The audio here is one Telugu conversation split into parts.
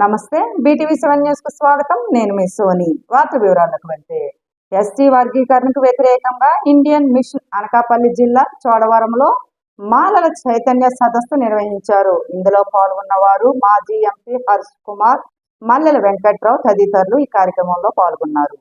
నమస్తే. బీటీవీ సెవెన్ న్యూస్కు స్వాగతం. నేను మీ సోని. వార్త వివరాలకు వెళ్తే ఎస్టీ వర్గీకరణకు వ్యతిరేకంగా ఇండియన్ మిషన్ అనకాపల్లి జిల్లా చోడవరంలో మాలల చైతన్య సదస్సు నిర్వహించారు. ఇందులో పాల్గొన్న వారు మాజీ ఎంపీ హర్ష్ కుమార్ మల్లెల వెంకట్రావు తదితరులు ఈ కార్యక్రమంలో పాల్గొన్నారు.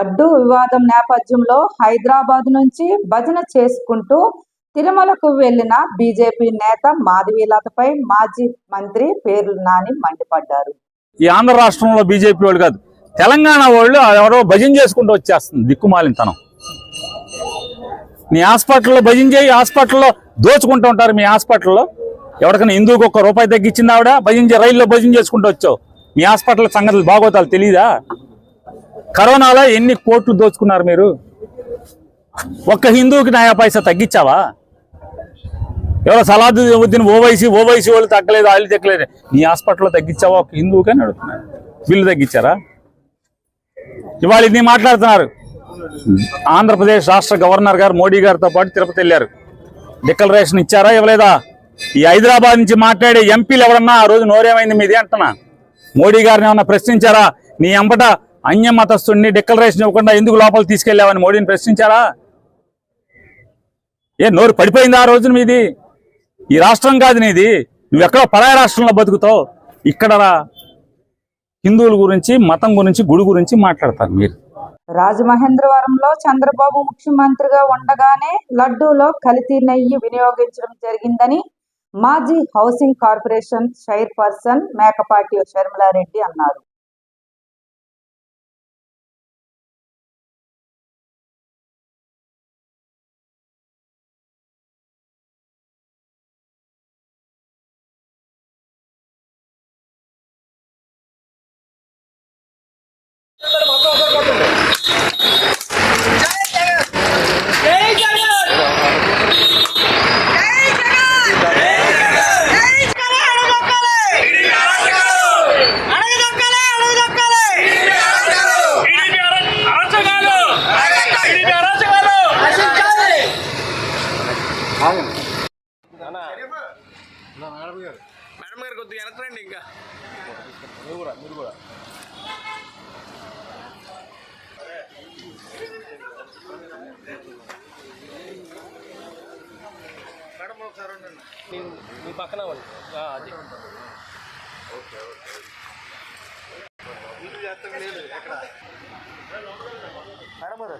లడ్డు వివాదం నేపథ్యంలో హైదరాబాద్ నుంచి భజన చేసుకుంటూ తిరుమలకు వెళ్ళిన బీజేపీ నేత మాధవీలతపై మాజీ మంత్రి పేర్లు నాని మండిపడ్డారు. ఈ ఆంధ్ర రాష్ట్రంలో బీజేపీ వాళ్ళు కాదు తెలంగాణ వాళ్ళు ఎవరో భజన చేసుకుంటూ వచ్చేస్తుంది దిక్కుమాలినతనం. మీ హాస్పిటల్లో భజన చేయి హాస్పిటల్లో దోచుకుంటూ ఉంటారు మీ హాస్పిటల్లో. ఎవరికైనా హిందూకి ఒక్క రూపాయి తగ్గించింది ఆవిడ భజన చే- రైల్లో భజన చేసుకుంటూ వచ్చావు. మీ హాస్పిటల్ సంగతులు బాగోతాలు తెలీదా? కరోనాలో ఎన్ని కోట్లు దోచుకున్నారు మీరు? ఒక్క హిందువుకి నయా పైసా తగ్గించావా? ఎవరో సలాదు ఓవైసీ ఓవైసీ వాళ్ళు తగ్గలేదు వాళ్ళు తగ్గలేదు. నీ హాస్పిటల్లో తగ్గించావా? ఒక హిందువుకని అడుగుతున్నారు. బిల్లు తగ్గించారా? ఇవాళ ఇన్ని మాట్లాడుతున్నారు. ఆంధ్రప్రదేశ్ రాష్ట్ర గవర్నర్ గారు మోడీ గారితో పాటు తిరుపతి వెళ్ళారు. డిక్లరేషన్ ఇచ్చారా ఇవ్వలేదా? ఈ హైదరాబాద్ నుంచి మాట్లాడే ఎంపీలు ఎవరన్నా ఆ రోజు నోరేమైంది మీది అంటున్నా. మోడీ గారిని ఏమన్నా ప్రశ్నించారా? నీ అంబట అన్య మతస్థుడిని డిక్లరేషన్ ఇవ్వకుండా ఎందుకు లోపల తీసుకెళ్ళావని మోడీని ప్రశ్నించారా ఏ నోరు పడిపోయింది ఆ రోజున మీది ఈ రాష్ట్రం కాదు నీది. నువ్వు ఎక్కడో పరాయ రాష్ట్రంలో బతుకుతావు. ఇక్కడ హిందువుల గురించి మతం గురించి గుడి గురించి మాట్లాడతారు మీరు. రాజమహేంద్రవరంలో చంద్రబాబు ముఖ్యమంత్రిగా ఉండగానే లడ్డూలో కల్తీ నెయ్యి వినియోగించడం జరిగిందని మాజీ housing corporation chairperson Mekapati Sharmila Reddy అన్నారు. మేడం గారు కొద్దిగా వెనకరండి ఇంకా. మేడం ఒకసారి ఉండండి మీ పక్కన వాళ్ళు. ఆ, అది. వీళ్ళు చేస్తాం లేదు ఎక్కడ మేడం గారు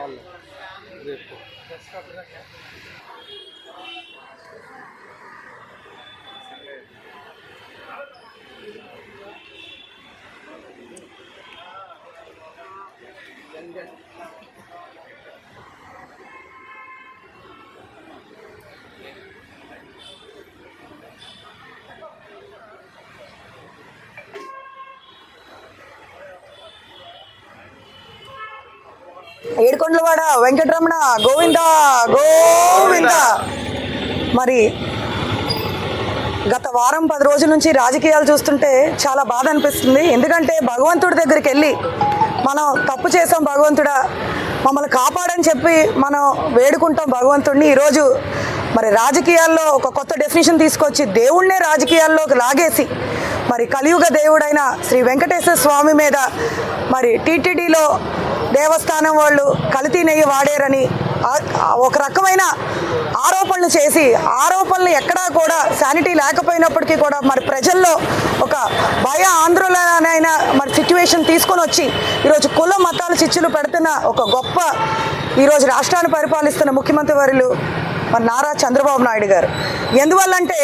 వాళ్ళు రేపు ఏడుకొండలవాడ వెంకటరమణ గోవింద గోవింద. మరి గత వారం పది రోజుల నుంచి రాజకీయాలు చూస్తుంటే చాలా బాధ అనిపిస్తుంది. ఎందుకంటే భగవంతుడి దగ్గరికి వెళ్ళి మనం తప్పు చేసాం భగవంతుడా మమ్మల్ని కాపాడని చెప్పి మనం వేడుకుంటాం భగవంతుడిని. ఈరోజు మరి రాజకీయాల్లో ఒక కొత్త డెఫినేషన్ తీసుకొచ్చి దేవుణ్ణే రాజకీయాల్లోకి లాగేసి మరి కలియుగ దేవుడైన శ్రీ వెంకటేశ్వర స్వామి మీద మరి టీటీడీలో దేవస్థానం వాళ్ళు కల్తీ నెయ్యి వాడారని ఒక రకమైన ఆరోపణలు చేసి ఆరోపణలు ఎక్కడా కూడా శానిటీ లేకపోయినప్పటికీ కూడా మరి ప్రజల్లో ఒక భయ ఆందోళన మరి సిచ్యువేషన్ తీసుకొని వచ్చి ఈరోజు కుల మతాల చిచ్చులు పెడుతున్న ఒక గొప్ప ఈరోజు రాష్ట్రాన్ని పరిపాలిస్తున్న ముఖ్యమంత్రి వర్యులు మరి నారా చంద్రబాబు నాయుడు గారు. ఎందువల్లంటే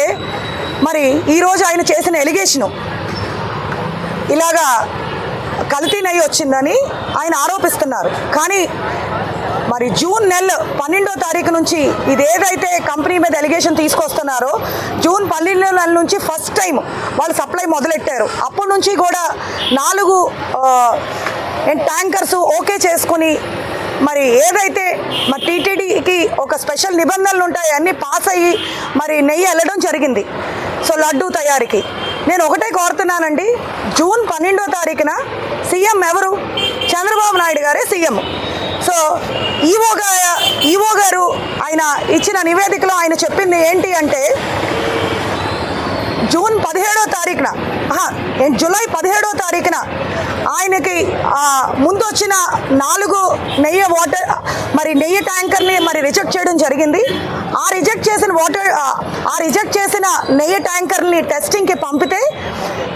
మరి ఈరోజు ఆయన చేసిన ఎలిగేషను ఇలాగా కల్తీ నెయ్యి వచ్చిందని ఆయన ఆరోపిస్తున్నారు. కానీ మరి జూన్ నెల పన్నెండో తారీఖు నుంచి ఇదేదైతే కంపెనీ మీద ఎలిగేషన్ తీసుకొస్తున్నారో జూన్ పన్నెండో నెల నుంచి ఫస్ట్ టైం వాళ్ళు సప్లై మొదలెట్టారు. అప్పటి నుంచి కూడా నాలుగు ట్యాంకర్స్ ఓకే చేసుకుని మరి ఏదైతే మరి టీటీడీకి ఒక స్పెషల్ నిబంధనలు ఉంటాయి అన్నీ పాస్ అయ్యి మరి నెయ్యి వెళ్ళడం జరిగింది. సో లడ్డూ తయారీకి. నేను ఒకటే కోరుతున్నానండి. జూన్ పన్నెండో తారీఖున సీఎం ఎవరు? చంద్రబాబు నాయుడు గారే సీఎం. సో ఈవో గా ఈవో గారు ఆయన ఇచ్చిన నివేదికలో ఆయన చెప్పింది ఏంటి అంటే జూన్ పదిహేడో తారీఖున ఆహా, జూలై పదిహేడో తారీఖున ఆయనకి ముందు వచ్చిన నాలుగు నెయ్యి వాటర్ మరి నెయ్యి ట్యాంకర్ని మరి రిజెక్ట్ చేయడం జరిగింది. ఆ రిజెక్ట్ చేసిన వాటర్ ఆ, ఆ రిజెక్ట్ చేసిన నెయ్యి ట్యాంకర్ని టెస్టింగ్కి పంపితే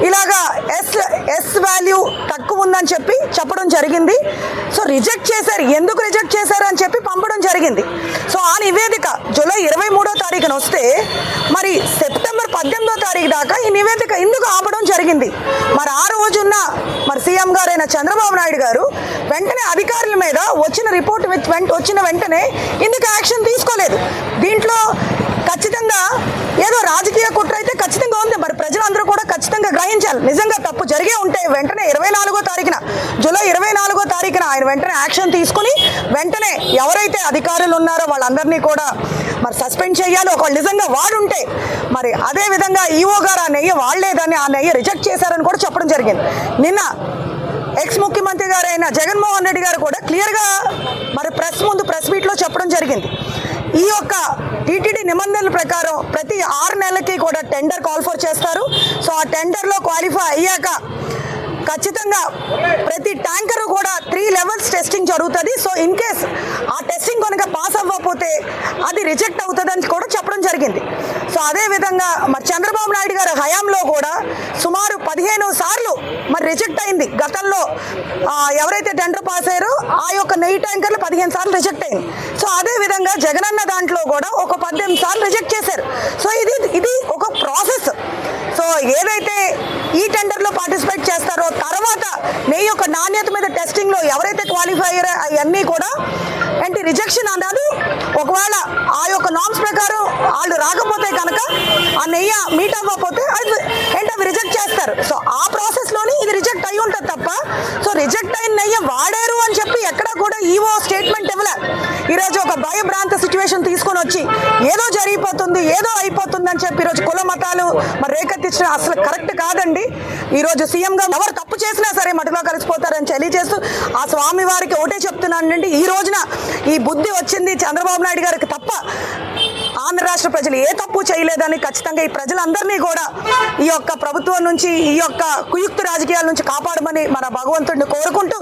ఇలాగా ఎస్ ఎస్ వాల్యూ తక్కువ ఉందని చెప్పి చెప్పడం జరిగింది. సో రిజెక్ట్ చేశారు. ఎందుకు రిజెక్ట్ చేశారు అని చెప్పి పంపడం జరిగింది. సో ఆ నివేదిక జూలై ఇరవై మూడో తారీఖున వస్తే మరి సెప్టెంబర్ పద్దెనిమిదో తారీఖు దాకా ఈ నివేదిక ఎందుకు ఆపడం జరిగింది. మరి ఆ రోజున్న మరి సీఎం గారైన చంద్రబాబు నాయుడు గారు వెంటనే అధికారుల మీద వచ్చిన రిపోర్ట్ వెంట- వచ్చిన వెంటనే ఎందుకు యాక్షన్ తీసుకోలేదు. దీంట్లో ఖచ్చితంగా ఏదో రాజకీయ కుట్ర ఖచ్చితంగా నిజంగా తప్పు జరిగే ఉంటే వెంటనే ఇరవై నాలుగో తారీఖున జూలై ఇరవై నాలుగో తారీఖున ఆయన వెంటనే యాక్షన్ తీసుకుని వెంటనే ఎవరైతే అధికారులు ఉన్నారో వాళ్ళందరినీ కూడా మరి సస్పెండ్ చేయాలి. ఒకవేళ నిజంగా వాడుంటే మరి అదే విధంగా ఈఓ గారు ఆ నెయ్యి వాడలేదని ఆ నెయ్యి రిజెక్ట్ చేశారని కూడా చెప్పడం జరిగింది. నిన్న ఎక్స్ ముఖ్యమంత్రి గారైన జగన్మోహన్ రెడ్డి గారు కూడా క్లియర్గా మరి ప్రెస్ ముందు ప్రెస్ మీట్లో చెప్పడం జరిగింది. ఈ యొక్క టీటీడీ నిబంధనల ప్రకారం ప్రతి ఆరు నెలలకి కూడా టెండర్ కాల్ ఫర్ చేస్తారు. సో ఆ టెండర్లో క్వాలిఫై అయ్యాక ఖచ్చితంగా ప్రతి ట్యాంకర్ కూడా త్రీ లెవెల్స్ టెస్టింగ్ జరుగుతుంది. సో ఇన్ కేస్ ఆ టెస్టింగ్ కనుక పాస్ అవ్వకపోతే అది రిజెక్ట్ అవుతుందని కూడా చెప్పడం జరిగింది. సో అదే విధంగా మరి చంద్రబాబు నాయుడు గారి హయాంలో కూడా సుమారు పదిహేను జరిగింది. గతంలో ఎవరైతే టెండర్ పాస్ అయ్యారో ఆ యొక్క నెయ్యి ట్యాంకర్లు పదిహేను సార్లు రిజెక్ట్ అయింది సో అదే విధంగా జగనన్న దాంట్లో కూడా ఒక పద్దెనిమిది సార్లు రిజెక్ట్ చేశారు. సో ఇది ఇది ఒక ప్రాసెస్. సో ఏదైతే ఈ టెండర్లో పార్టిసిపేట్ చేస్తారో తర్వాత నెయ్యి యొక్క నాణ్యత మీద టెస్టింగ్లో ఎవరైతే క్వాలిఫై అయ్యారో అవన్నీ కూడా అంటే రిజెక్షన్ అన్నారు ఒకవేళ ఆ యొక్క నామ్స్ ప్రకారం వాళ్ళు రాకపోతే కనుక ఆ నెయ్యి మీట్ అవ్వకపోతే అది ఏంటి అవి రిజెక్ట్ చేస్తారు సో ఆ ప్రాసెస్లోని ఇది రిజెక్ట్ అయి ఉంటుంది తప్ప సో రిజెక్ట్ అయిన నెయ్యి వాడారు అని చెప్పి ఎక్కడ కూడా ఈవో స్టేట్మెంట్ ఇవ్వలే ఈరోజు ఒక భయభ్రాంత సిచ్యువేషన్ తీసుకొని వచ్చి ఏదో జరిగిపోతుంది ఏదో అయిపోతుంది అని చెప్పి ఈరోజు కుల మతాలు మరి రేకెత్తించడం అసలు కరెక్ట్ కాదండి. ఈరోజు సీఎంగా ఎవరు తప్పు చేసినా సరే మటులో కలిసిపోతారని తెలియజేస్తూ ఆ స్వామి వారికి ఒకటే చెప్తున్నానండి. ఈ రోజున ఈ బుద్ధి వచ్చింది చంద్రబాబు నాయుడు గారికి తప్ప ఆంధ్ర రాష్ట్ర ప్రజలు ఏ తప్పు చేయలేదని ఖచ్చితంగా ఈ ప్రజలందరినీ కూడా ఈ యొక్క ప్రభుత్వం నుంచి ఈ యొక్క కుయుక్త రాజకీయాల నుంచి కాపాడమని మన భగవంతుడిని కోరుకుంటూ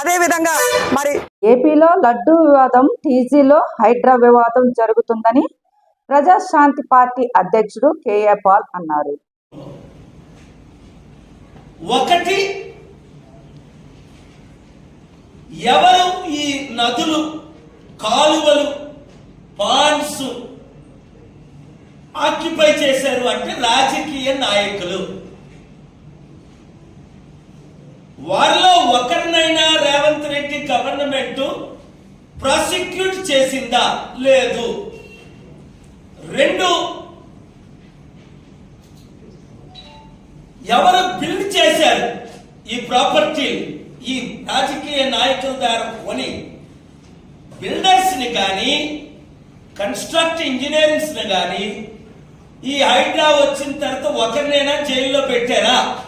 అదేవిధంగా మరి ఏపీలో లడ్డూ వివాదం టీజీలో హైడ్రా వివాదం జరుగుతుందని ప్రజాశాంతి పార్టీ అధ్యక్షుడు కేఏ పాల్ అన్నారు. ఒకటి ఎవరు ఈ నదులు కాలువలు పాండ్స్ ఆక్యుపై చేశారు అంటే రాజకీయ నాయకులు. వారిలో ఒకరినైనా రేవంత్ రెడ్డి గవర్నమెంట్ ప్రాసిక్యూట్ చేసిందా? లేదు. రెండు ఎవరు బిల్డ్ చేశారు ఈ ప్రాపర్టీ? ఈ రాజకీయ నాయకుల ద్వారా కొని బిల్డర్స్ని కానీ కన్స్ట్రక్ట్ ఇంజనీరింగ్స్ని కానీ ఈ హైడ్రా వచ్చిన తర్వాత ఒకరినైనా జైల్లో పెట్టారా?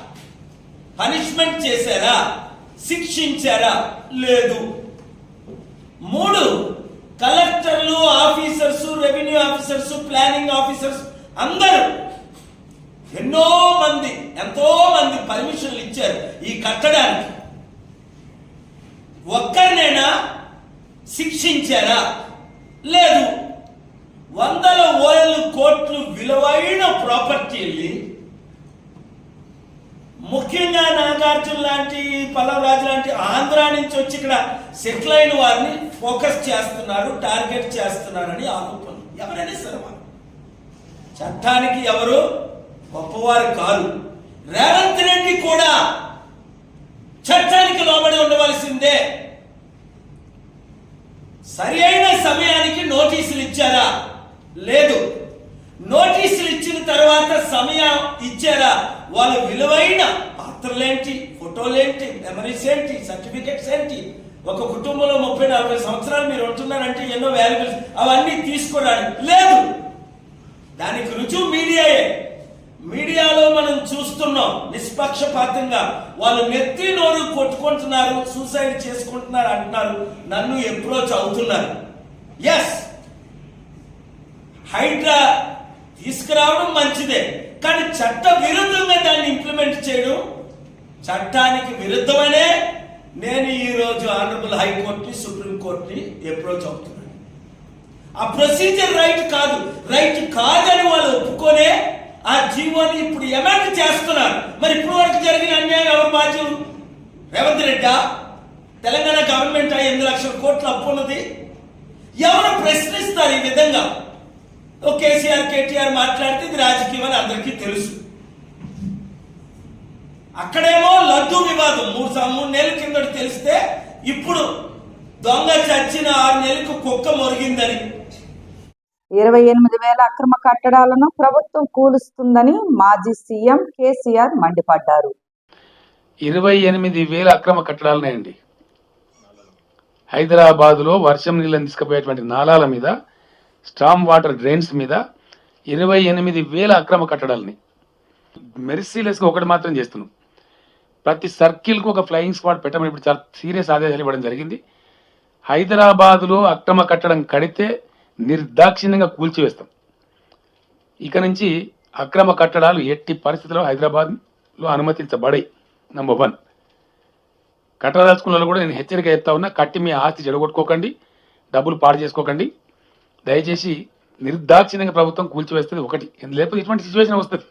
పనిష్మెంట్ చేశారా? శిక్షించారా? లేదు. మూడు కలెక్టర్లు officers revenue officers planning officers అందరూ ఎన్నో మంది ఎంతో మంది పర్మిషన్లు ఇచ్చారు ఈ కట్టడానికి. ఒక్కరినైనా శిక్షించారా? లేదు. వందల వేల ప్రాపర్టీ వెళ్ళి ముఖ్యంగా నాగార్జున లాంటి పల్లవరాజు లాంటి ఆంధ్ర నుంచి వచ్చి ఇక్కడ సెటిల్ అయిన వారిని ఫోకస్ చేస్తున్నారు టార్గెట్ చేస్తున్నారని ఆరోపణలు. ఎవరైనా సరే వాళ్ళు. చట్టానికి ఎవరు గొప్పవారు కాదు రేవంత్ రెడ్డి కూడా చట్టానికి లోబడి ఉండవలసిందే. సరి అయిన సమయానికి నోటీసులు ఇచ్చారా? లేదు. నోటీసులు ఇచ్చిన తర్వాత సమయం ఇచ్చారా వాళ్ళు విలువైన పాత్రలేంటి ఫోటోలేంటి మెమరీస్ ఏంటి సర్టిఫికెట్స్ ఏంటి? ఒక కుటుంబంలో ముప్పై నలభై సంవత్సరాలు మీరు ఉంటున్నారంటే ఎన్నో వాల్యుబుల్స్ అవన్నీ తీసుకోవడానికి లేదు. దానికి రుజువు మీడియాయే. మీడియాలో మనం చూస్తున్నాం నిష్పక్షపాతంగా. వాళ్ళు నెత్తి నోరు కొట్టుకుంటున్నారు సూసైడ్ చేసుకుంటున్నారు అంటున్నారు. నన్ను అప్రోచ్ అవుతున్నారు. ఎస్ హైడ్రా తీసుకురావడం మంచిదే. కానీ చట్ట విరుద్ధంగా దాన్ని ఇంప్లిమెంట్ చేయడం చట్టానికి విరుద్ధమనే నేను ఈరోజు ఆనరబుల్ హైకోర్టుని సుప్రీంకోర్టుని అప్రోచ్ అవుతున్నాను. ఆ ప్రొసీజర్ రైట్ కాదు. రైట్ కాదని వాళ్ళు ఒప్పుకొనే ఆ జీవోని ఇప్పుడు ఎమెండ్ చేస్తున్నారు. మరి ఇప్పుడు వరకు జరిగిన అన్యాయం ఎవరు బాధ్యులు? రేవంత్ రెడ్డా? తెలంగాణ గవర్నమెంట్ ఎనిమిది లక్షల కోట్లు అప్పు ఉన్నది. ఎవరు ప్రశ్నిస్తారు ఈ విధంగా? ఓ కేసీఆర్ కేటీఆర్ మాట్లాడితే ఇది రాజకీయం అని అందరికీ తెలుసు. అక్కడేమో లడ్డు వివాదం. మూడు మూడు నెలల కిందట తెలిస్తే ఇప్పుడు దొంగ చచ్చిన ఆరు నెలలకు కుక్క మొరిగిందని. ఇరవై ఎనిమిది వేల అక్రమ కట్టడాలను ప్రభుత్వం కూలుస్తుందని మాజీ సీఎం కేసీఆర్ మండిపడ్డారు. ఇరవై ఎనిమిది వేల అక్రమ కట్టడాలున్నాయండి హైదరాబాదులో వర్షం నీళ్ళని తీసుకుపోయేటువంటి నాలాల మీద స్టామ్ వాటర్ డ్రైన్స్ మీద ఇరవై ఎనిమిది వేల అక్రమ కట్టడాలని. మెరిసీలెస్గా ఒకటి మాత్రం చేస్తున్నాం. ప్రతి సర్కిల్కు ఒక ఫ్లయింగ్ స్క్వాడ్ పెట్టమని ఇప్పుడు చాలా సీరియస్ ఆదేశాలు ఇవ్వడం జరిగింది. హైదరాబాదులో అక్రమ కట్టడం కడితే నిర్దాక్షిణ్యంగా కూల్చివేస్తాం. ఇక నుంచి అక్రమ కట్టడాలు ఎట్టి పరిస్థితుల్లో హైదరాబాద్లో అనుమతించబడాయి నంబర్ వన్. కట్టదలుచుకున్న వాళ్ళు కూడా నేను హెచ్చరిక చెప్తా ఉన్నా కట్టి మీ ఆస్తి చెడగొట్టుకోకండి డబ్బులు పాడు చేసుకోకండి. దయచేసి నిర్దాక్షిణ్యంగా ప్రభుత్వం కూల్చివేస్తుంది. ఒకటి. లేకపోతే ఇటువంటి సిచ్యువేషన్ వస్తుంది.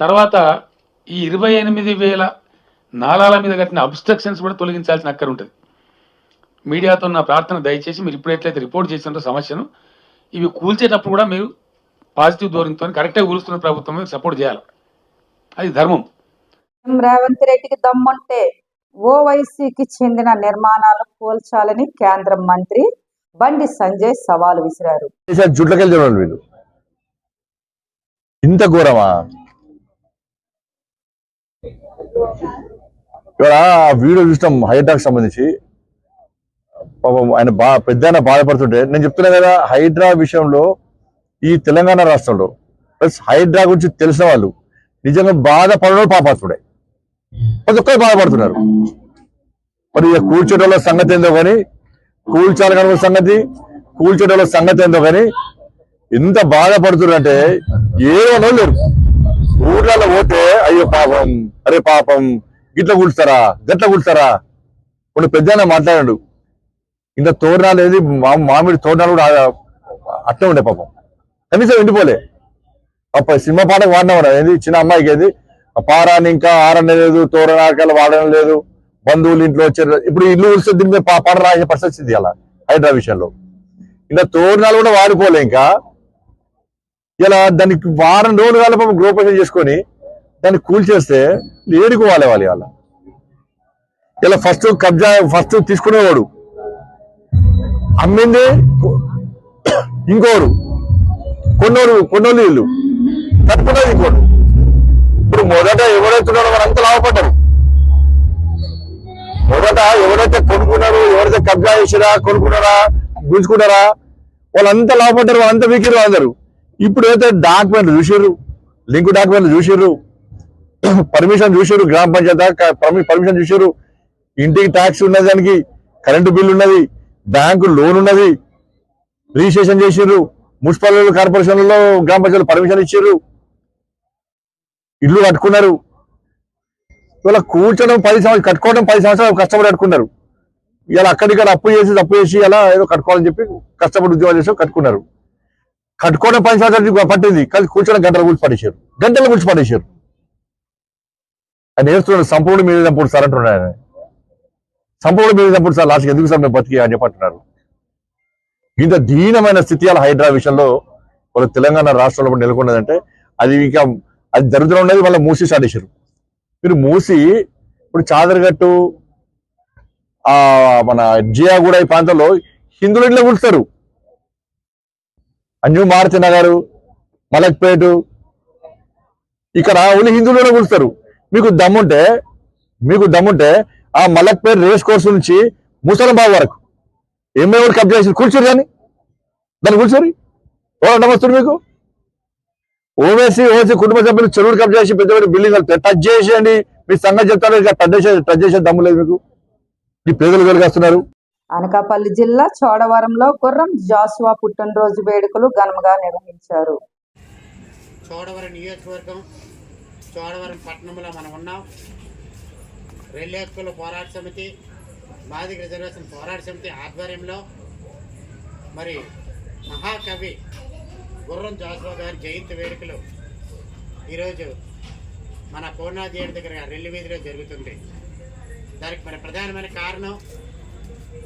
తర్వాత ఈ ఇరవై ఎనిమిది వేల నాలాల మీద కట్టిన అబ్స్ట్రక్షన్స్ కూడా తొలగించాల్సిన అక్కర ఉంటుంది. మీడియాతో నా ప్రార్థన దయచేసి మీరు ఇప్పుడు ఎట్లయితే రిపోర్ట్ చేసినారో సమస్యను ఇవి కూల్చేటప్పుడు కూడా మీరు పాజిటివ్ ధోరణితో కరెక్ట్గా కూలుస్తున్న ప్రభుత్వం సపోర్ట్ చేయాలి. అది ధర్మం. రేవంత్ రెడ్డికి దమ్ముంటే ఓవైసీకి చెందిన నిర్మాణాలు కూల్చాలని కేంద్ర మంత్రి బండి సంజయ్ సవాల్ విసిరారు. జుట్లకెళ్ళి చూడండి వీళ్ళు. ఇంత ఘోరమా? ఇవాళ వీడియో చూసినాం హైడ్రాకి సంబంధించి. పాపం ఆయన బా పెద్ద ఆయన బాధపడుతుంటే నేను చెప్తున్నా కదా హైడ్రా విషయంలో ఈ తెలంగాణ రాష్ట్రంలో ప్లస్ హైడ్రా గురించి తెలిసిన వాళ్ళు నిజంగా బాధపడడం పాపాత్ముడే. ప్రతి ఒక్కరు బాధపడుతున్నారు. మరి ఇక కూర్చోటంలో సంగతి ఏందో కానీ కూల్చాలి కనుక సంగతి? కూల్చోటంలో సంగతి ఏందో కానీ ఎంత బాధపడుతున్నారంటే ఏమనో లేరు. ఊర్లలో పోతే అయ్యో పాపం అరే పాపం గిట్ల కూల్స్తారా గట్ల కూల్స్తారా కొన్ని పెద్ద మాట్లాడాడు. ఇంత తోరణాలు ఏది? మా- మామిడి తోరణాలు కూడా అట్లే ఉండే పాపం. కనీసం ఎండిపోలే. అప్ప సినిమా పాట వాడినా ఏది? చిన్న అమ్మాయికి ఏది? పారాన్ని ఇంకా ఆరనే లేదు తోరణాకాలు వాడడం లేదు. బంధువులు ఇంట్లో వచ్చారు ఇప్పుడు ఇల్లు ఉడిస్తే దీని మీద పా- పరిస్థితి అలా హైదరాబాద్ విషయంలో. ఇలా తోరణాలు కూడా వాడుకోలే ఇంకా. ఇలా దానికి వారం రోజులు కాల పాపం గృహప్రవేశం చేసుకొని దాన్ని కూల్చేస్తే ఏడుకు వాళ్ళే వాళ్ళు వాళ్ళ ఇలా ఫస్ట్ కబ్జా ఫస్ట్ తీసుకునేవాడు. అమ్మింది ఇంకోరు కొన్నోరు కొన్నోళ్ళు వీళ్ళు. తట్టుకున్నది ఇంకోడు. ఇప్పుడు మొదట ఎవరైతున్నారో వాళ్ళంతా లాభపడ్డారు. మొదట ఎవరైతే కొనుక్కున్నారో ఎవరైతే కబ్జా చేసిరా కొనుక్కున్నారా గుంజుకున్నారా వాళ్ళంతా లాభపడ్డారు వాళ్ళంతా వీకిరు అందరు. ఇప్పుడు అయితే డాక్యుమెంట్లు చూసిర్రు లింక్ డాక్యుమెంట్లు చూసిర్రు పర్మిషన్ చూసారు గ్రామ పంచాయతీ పర్మిషన్ చూసారు ఇంటికి ట్యాక్స్ ఉన్నది దానికి కరెంటు బిల్లు ఉన్నది బ్యాంకు లోన్ ఉన్నది రిజిస్ట్రేషన్ చేసారు మున్సిపాలిటీ కార్పొరేషన్లలో గ్రామ పంచాయతీ పర్మిషన్ ఇచ్చారు ఇల్లు కట్టుకున్నారు. ఇవాళ కూర్చోడం పది సంవత్సరాలు కట్టుకోవడం పది సంవత్సరాలు కష్టపడి కట్టుకున్నారు. ఇలా అక్కడిక్కడ అప్పు చేసి తప్పు చేసి అలా ఏదో కట్టుకోవాలని చెప్పి కష్టపడి ఉద్యోగాలు చేసి కట్టుకున్నారు. కట్టుకోవడం పది సంవత్సరాలు పట్టింది కానీ కూర్చోడం గంటలు కూర్చి పడేశారు. గంటలు కూర్చి పడేశారు. ఆయన నేర్చుకున్నాడు సంపూర్ణ మీద చంపుడు సార్ అంటున్నాడు ఆయన. సంపూర్ణ మీద చంపుడు సార్ లాస్ట్కి ఎందుకు సార్ మేము బతికి అని చెప్పంటున్నారు ఇంత దీనమైన స్థితి అలా హైడ్రా విషయంలో వాళ్ళు తెలంగాణ రాష్ట్రంలో నెలకొన్నదంటే అది ఇంకా అది దరిద్రం ఉన్నది వాళ్ళు మూసి స్టార్ట్ చేశారు మీరు మూసి ఇప్పుడు చాదరగట్టు ఆ మన జియాగూడ ఈ ప్రాంతంలో హిందువులు ఇట్లా కూలుస్తారు అంజు మారుతి నగర్ మలక్పేట ఇక్కడ ఓన్లీ హిందువులు కూలుస్తారు మీకు దమ్ముంటే మీకు దమ్ముంటే ఆ మలక్పేట రేస్ కోర్స్ నుంచి ముసలంబాబు వరకు. ఏమేమి కూడా కబ్జా చేసి కూర్చోరు కానీ దాన్ని కూర్చోరు ఎవరు నమస్తారు మీకు? ఓవేసీ ఓసీ కుటుంబ సభ్యులు చెరువులు కబ్జా చేసి పెద్ద పెద్ద బిల్డింగ్ టచ్ చేసేయండి. మీ సంగతి చెప్తారు ఇక టచ్ చేసే టచ్ చేసే దమ్ము లేదు మీకు. ఈ పేదలు వెలుగేస్తున్నారు. అనకాపల్లి జిల్లా చోడవరంలో గుర్రం జాసువా పుట్టినరోజు వేడుకలు ఘనంగా నిర్వహించారు. చోడవరం నియోజకవర్గం చోడవరం పట్టణంలో మనం ఉన్నాం. రెల్లి హక్కుల పోరాట సమితి మాదిగ రిజర్వేషన్ పోరాట సమితి ఆధ్వర్యంలో మరి మహాకవి గుర్రం జాస్వా గారి జయంతి వేడుకలు ఈరోజు మన పూర్ణాదేవి దగ్గర రెల్లి వీధిలో జరుగుతుంది. దానికి మరి ప్రధానమైన కారణం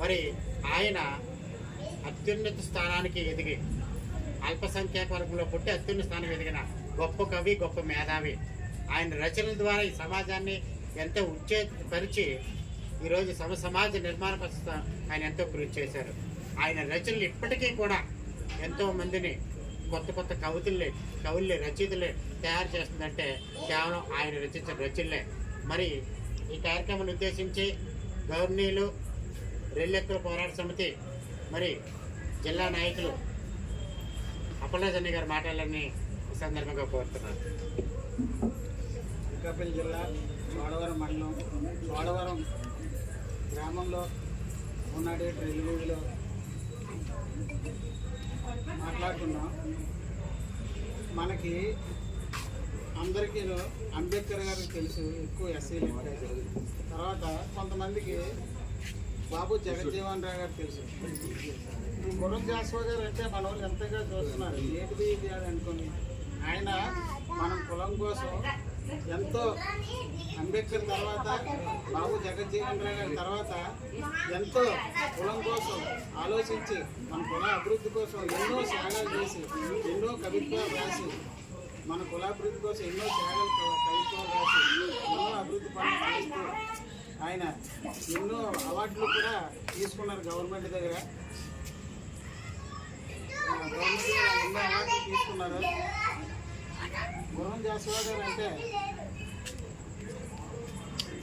మరి ఆయన అత్యున్నత స్థానానికి ఎదిగి అల్పసంఖ్యాక వర్గంలో పుట్టి అత్యున్నత స్థానం ఎదిగిన గొప్ప కవి గొప్ప మేధావి. ఆయన రచనల ద్వారా ఈ సమాజాన్ని ఎంతో ఉత్తేజపరిచి ఈరోజు సమ సమాజ నిర్మాణ ప్రస్తుతం ఆయన ఎంతో కృషి చేశారు. ఆయన రచనలు ఇప్పటికీ కూడా ఎంతో మందిని కొత్త కొత్త కవితల్ని కవుల్ని రచయితలే తయారు చేస్తుందంటే కేవలం ఆయన రచించిన రచనలే. మరి ఈ కార్యక్రమాన్ని ఉద్దేశించి గవర్నీలు రెల్లెక్కుల పోరాట సమితి మరి జిల్లా నాయకులు అప్పలరాజన్ని గారు మాట్లాడాలని సందర్భంగా కోరుతున్నారు అనకాపల్లి జిల్లా చోడవరం మండలం చోడవరం గ్రామంలో ఉన్నటువంటి రైల్వేలో మాట్లాడుతున్నాం మనకి అందరికీ అంబేద్కర్ గారికి తెలుసు ఎక్కువ ఎస్సీలు తర్వాత కొంతమందికి బాబు జగజ్జీవన్ రావు గారు తెలుసు. ఈ గుర్రం జాస్వా గారు అంటే మన వాళ్ళు ఎంతగా చూస్తున్నారు. ఏంటిది ఇది అని అనుకుని. ఆయన మనం కులం కోసం ఎంతో అంబేద్కర్ తర్వాత బాబు జగజ్జీవన్ రావు గారి తర్వాత ఎంతో కులం కోసం ఆలోచించి మన కుల అభివృద్ధి కోసం ఎన్నో త్యాగాలు చేసి ఎన్నో కవిత్వాలు రాసి మన కులాభివృద్ధి కోసం ఎన్నో త్యాగాలు కవిత్వాలు రాసి ఎన్నో అభివృద్ధి పనులు చేస్తూ ఆయన ఎన్నో అవార్డులు కూడా తీసుకున్నారు గవర్నమెంట్ దగ్గర. గవర్నమెంట్ ఎన్నో అవార్డులు తీసుకున్నారు. గుర్రం జాస్వా గారు అంటే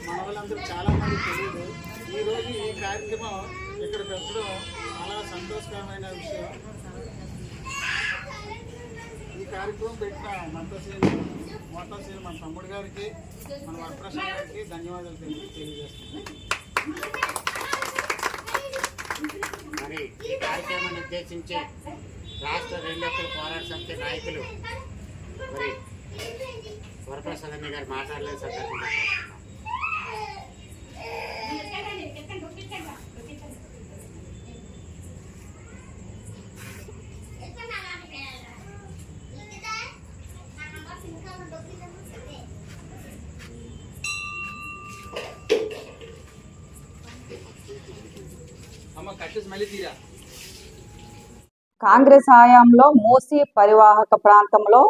మన వాళ్ళందరూ చాలా మంది తెలియదు ఈరోజు ఈ కార్యక్రమం ఇక్కడ పెట్టడం చాలా సంతోషకరమైన విషయం. ఈ కార్యక్రమం పెట్టిన మంతశ్రీని మోటాశ్రీని మన తమ్ముడు గారికి మన వరప్రసాద్ గారికి ధన్యవాదాలు తెలియ మరి ఈ కార్యక్రమాన్ని ఉద్దేశించే రాష్ట్ర రైలు పోరాట సమితి నాయకులు మరి అన్న గారు మాట్లాడలేదు సందర్భంగా. కాంగ్రెస్ హయాంలో మూసీ పరివాహక ప్రాంతంలో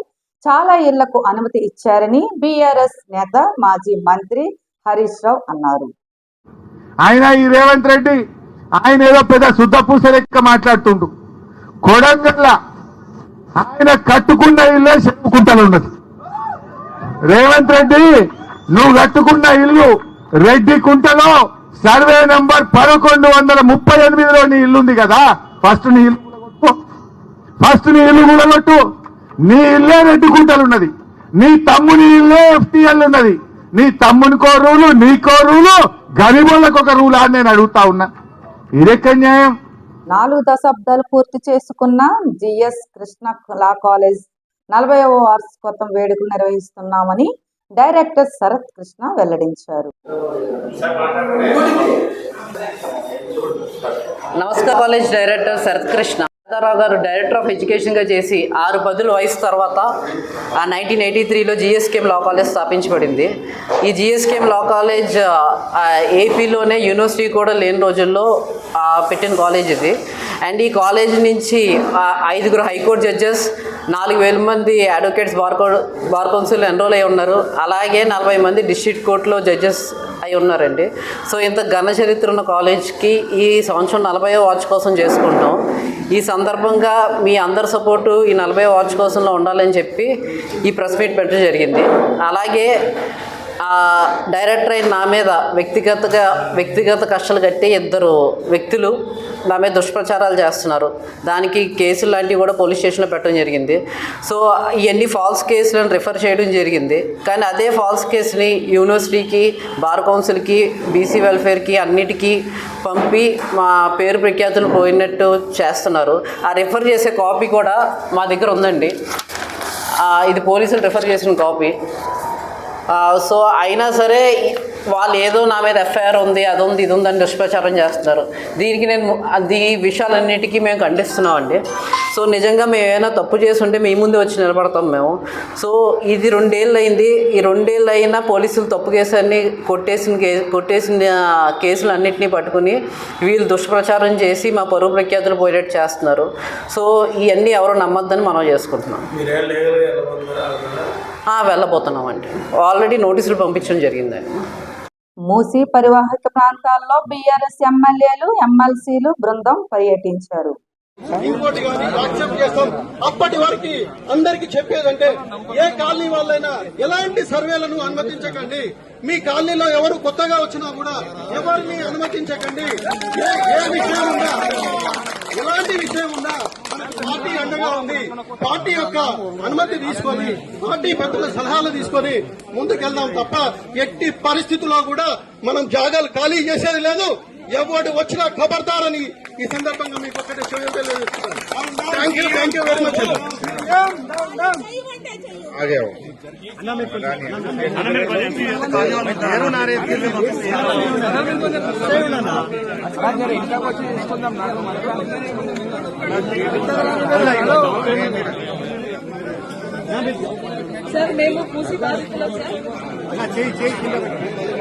చాలా ఇళ్ళకు అనుమతి ఇచ్చారని బీఆర్ఎస్ నేత మాజీ మంత్రి హరీష్ రావు అన్నారు. ఆయన ఈ రేవంత్ రెడ్డి ఆయన ఏదో పెద్ద శుద్ధ పూస లెక్క మాట్లాడుతుండు. కొడంగల్ల ఆయన కట్టుకున్న ఇల్లే చెప్పుకుంటలు ఉన్నది. రేవంత్ రెడ్డి నువ్వు కట్టుకున్న ఇల్లు రెడ్డి కుంటలో సర్వే నంబర్ పదకొండు వందల ముప్పై ఎనిమిదిలో నీ ఇల్లుంది కదా. ఫస్ట్ నీ ఇల్లు ఫస్ట్ నీ ఇల్లు కూడగొట్టు. నీ ఇల్లే రెడ్డి కుంటలు ఉన్నది. నీ తమ్ముని ఇల్లే ఎఫ్టీఎల్ ఉన్నది. నీ తమ్మునికో రూలు నీకో రూలు గరీబులకు ఒక రూల్ అని నేను అడుగుతా ఉన్నా. ఇదెక్క న్యాయం? నాలుగు దశాబ్దాలు పూర్తి చేసుకున్న జిఎస్ కృష్ణ లా కాలేజ్ నలభైవ వార్షికోత్సవం వేడుకలు నిర్వహిస్తున్నామని డైరెక్టర్ శరత్ కృష్ణ వెల్లడించారు. Namaskar college director Sarath Krishna. రావు గారు డైరెక్టర్ ఆఫ్ ఎడ్యుకేషన్గా చేసి ఆరు పదుల వయసు తర్వాత ఆ నైన్టీన్ ఎయిటీ త్రీలో జిఎస్కేఎం లా కాలేజ్ స్థాపించబడింది. ఈ జిఎస్కేఎం లా కాలేజ్ ఏపీలోనే యూనివర్సిటీ కూడా లేని రోజుల్లో పెట్టిన కాలేజ్ ఇది. అండ్ ఈ కాలేజ్ నుంచి ఐదుగురు హైకోర్టు జడ్జెస్ నాలుగు వేల మంది advocates bar bar council enrol అయి ఉన్నారు. అలాగే నలభై మంది డిస్ట్రిక్ట్ కోర్టులో జడ్జెస్ అయి ఉన్నారండి. సో ఇంత ఘన చరిత్ర ఉన్న కాలేజ్కి ఈ సంవత్సరం నలభై వాచ్ కోసం చేసుకుంటాం. ఈ సందర్భంగా మీ అందరి సపోర్టు ఈ నలభై వాచ్ కోసంలో ఉండాలని చెప్పి ఈ ప్రెస్ మీట్ పెట్టడం జరిగింది. అలాగే డైరెక్టర్ అయిన నా మీద వ్యక్తిగతగా వ్యక్తిగత కష్టాలు కట్టి ఇద్దరు వ్యక్తులు నా మీద దుష్ప్రచారాలు చేస్తున్నారు. దానికి కేసులు లాంటివి కూడా పోలీస్ స్టేషన్లో పెట్టడం జరిగింది. సో ఇవన్నీ ఫాల్స్ కేసులను రిఫర్ చేయడం జరిగింది. కానీ అదే ఫాల్స్ కేసుని యూనివర్సిటీకి బార్ కౌన్సిల్కి బీసీ వెల్ఫేర్కి అన్నిటికీ పంపి మా పేరు ప్రఖ్యాతులు పోయినట్టు చేస్తున్నారు. ఆ రిఫర్ చేసే కాపీ కూడా మా దగ్గర ఉందండి. ఇది పోలీసులు రిఫర్ చేసిన కాపీ. సో అయినా సరే వాళ్ళు ఏదో నా మీద ఎఫ్ఐఆర్ ఉంది అది ఉంది ఇది ఉందని దుష్ప్రచారం చేస్తున్నారు. దీనికి నేను అది విషయాలన్నిటికీ మేము ఖండిస్తున్నామండి. సో నిజంగా మేము ఏమైనా తప్పు చేసి ఉంటే మీ ముందు వచ్చి నిలబడతాం మేము. సో ఇది రెండేళ్ళు అయింది ఈ రెండేళ్ళు అయినా పోలీసులు తప్పు కేసులన్నీ కొట్టేసిన కే కొట్టేసిన కేసులు అన్నింటినీ పట్టుకుని వీళ్ళు దుష్ప్రచారం చేసి మా పరువు ప్రఖ్యాతులు పోయేటట్టు చేస్తున్నారు. సో ఇవన్నీ ఎవరు నమ్మొద్దని మనం చేసుకుంటున్నాం. వెళ్ళబోతున్నామండి. ఆల్రెడీ నోటీసులు పంపించడం జరిగిందండి మూసీ పరివాహక ప్రాంతాల్లో బీఆర్ఎస్ ఎమ్మెల్యేలు ఎమ్మెల్సీలు బృందం పర్యటించారు. ఇంకోటి కానీ యాక్సెప్ట్ చేస్తాం. అప్పటి వరకు అందరికి చెప్పేదంటే ఏ కాలనీ వాళ్ళైనా ఎలాంటి సర్వేలను అనుమతించకండి. మీ కాలనీలో ఎవరు కొత్తగా వచ్చినా కూడా ఎవరిని అనుమతించకండి. ఏ విషయం ఉన్నా ఎలాంటి విషయం ఉన్నా పార్టీ అండగా ఉంది పార్టీ యొక్క అనుమతి తీసుకొని పార్టీ పెద్దల సలహాలు తీసుకొని ముందుకెళ్దాం తప్ప ఎట్టి పరిస్థితుల్లో కూడా మనం జాగాలు ఖాళీ చేసేది లేదు. ఎవడు వచ్చినా ఖబర్దారని ఈ సందర్భంగా మీకు ఒక్కటే thank you thank you very much sir మేము మూసి బాధితులం సార్.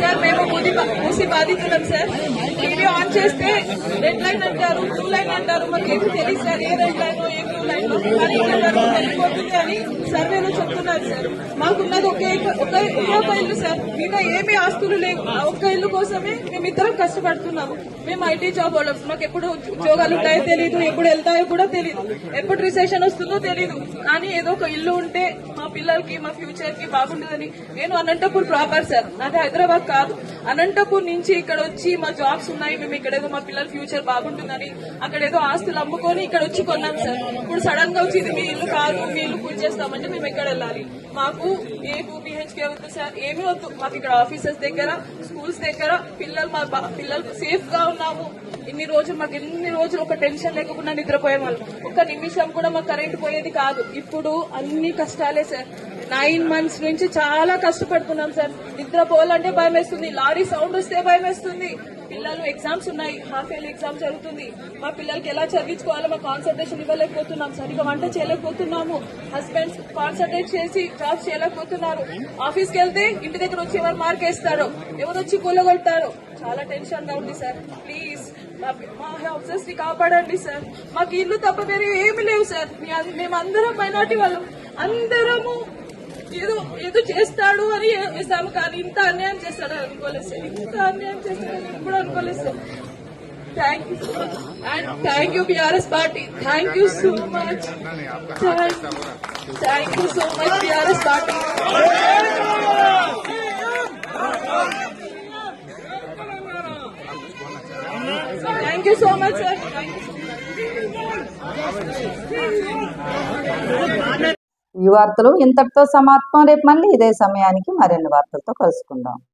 సార్ మేము మూసి మూసి బాధితులం సార్. టీవీ ఆన్ చేస్తే రెడ్ లైన్ అంటారు బ్లూ లైన్ అంటారు మాకు ఏమి తెలియదు సార్ ఏ రెడ్ లైన్ ఏ బ్లూ లైన్ కానీ వెళ్ళిపోతుంది అని సర్వేలో చెప్తున్నారు సార్. మాకున్నది ఒకే ఒక ఒక ఇల్లు సార్. మిగతా ఏమీ ఆస్తులు లేవు. ఒక్క ఇల్లు కోసమే మేమిద్దరం కష్టపడుతున్నాము. మేము ఐటీ జాబ్ వాళ్ళం. మాకు ఎప్పుడు ఉద్యోగాలు ఉంటాయో తెలియదు ఎప్పుడు వెళ్తాయో కూడా తెలియదు ఎప్పుడు రిసెషన్ వస్తుందో తెలియదు కానీ ఏదో ఒక ఇల్లు ఉంటే మా పిల్లలకి మా ఫ్యూచర్కి బాగుంటుందని. నేను అనంతపూర్ ప్రాపర్ సార్ నాది హైదరాబాద్ కాదు. అనంతపూర్ నుంచి ఇక్కడ వచ్చి మా జాబ్స్ ఉన్నాయి. మేము ఇక్కడేదో మా పిల్లల ఫ్యూచర్ బాగుంటుందని అక్కడ ఏదో ఆస్తులు అమ్ముకొని ఇక్కడ వచ్చి కొన్నాం సార్ ఇప్పుడు సడన్గా వచ్చి ఇది మీ ఇల్లు కాదు మీ ఇల్లు పూజ చేస్తామంటే మేము ఎక్కడ వెళ్ళాలి? మాకు ఏ టూ బిహెచ్కే వద్దు సార్ ఏమీ వద్దు. మాకు ఇక్కడ ఆఫీసెస్ దగ్గర స్కూల్స్ దగ్గర పిల్లలు మా బా- పిల్లలు సేఫ్గా ఉన్నాము. ఇన్ని రోజులు మాకు ఎన్ని రోజులు ఒక టెన్షన్ లేకుండా నిద్రపోయేవాళ్ళు ఒక్క నిమిషం కూడా మాకు కరెంట్ పోయేది కాదు. ఇప్పుడు అన్ని కష్టాలే సార్. నైన్ మంత్స్ నుంచి చాలా కష్టపడుతున్నాం సార్. నిద్రపోవాలంటే భయం వేస్తుంది. లారీ సౌండ్ వస్తే భయం వేస్తుంది. పిల్లలు ఎగ్జామ్స్ ఉన్నాయి. హాఫ్ ఇయర్లీ ఎగ్జామ్ జరుగుతుంది. మా పిల్లలకి ఎలా చదివించుకోవాలో మా కాన్సన్ట్రేషన్ ఇవ్వలేకపోతున్నాం. సరిగా వంట చేయలేకపోతున్నాము. హస్బెండ్స్ కాన్సన్ట్రేట్ చేసి జాబ్ చేయలేకపోతున్నారు. ఆఫీస్కి వెళ్తే ఇంటి దగ్గర వచ్చి ఎవరు మార్క్ వేస్తారు. ఎవరు వచ్చి కూలగొడతారు? చాలా టెన్షన్గా ఉంది సార్. ప్లీజ్ మా హౌసెస్ని కాపాడండి సార్. మాకు ఇల్లు తప్ప వేరే ఏమి లేవు సార్. మీ మేమందరం మైనార్టీ వాళ్ళం. అందరము ఏదో ఏదో చేస్తాడు అని వేసాము కానీ ఇంత అన్యాయం చేస్తాడు అనుకోలేదు సార్. ఇంత అన్యాయం చేస్తాడని ఎప్పుడు అనుకోలేదు sir. Thank you so and thank you BRS party thank you so much thank you so much BRS party thank you so much sir ఈ వార్తలు ఇంతటితో సమాప్తం. రేపు మళ్ళీ ఇదే సమయానికి మరిన్ని వార్తలతో కలుసుకుందాం.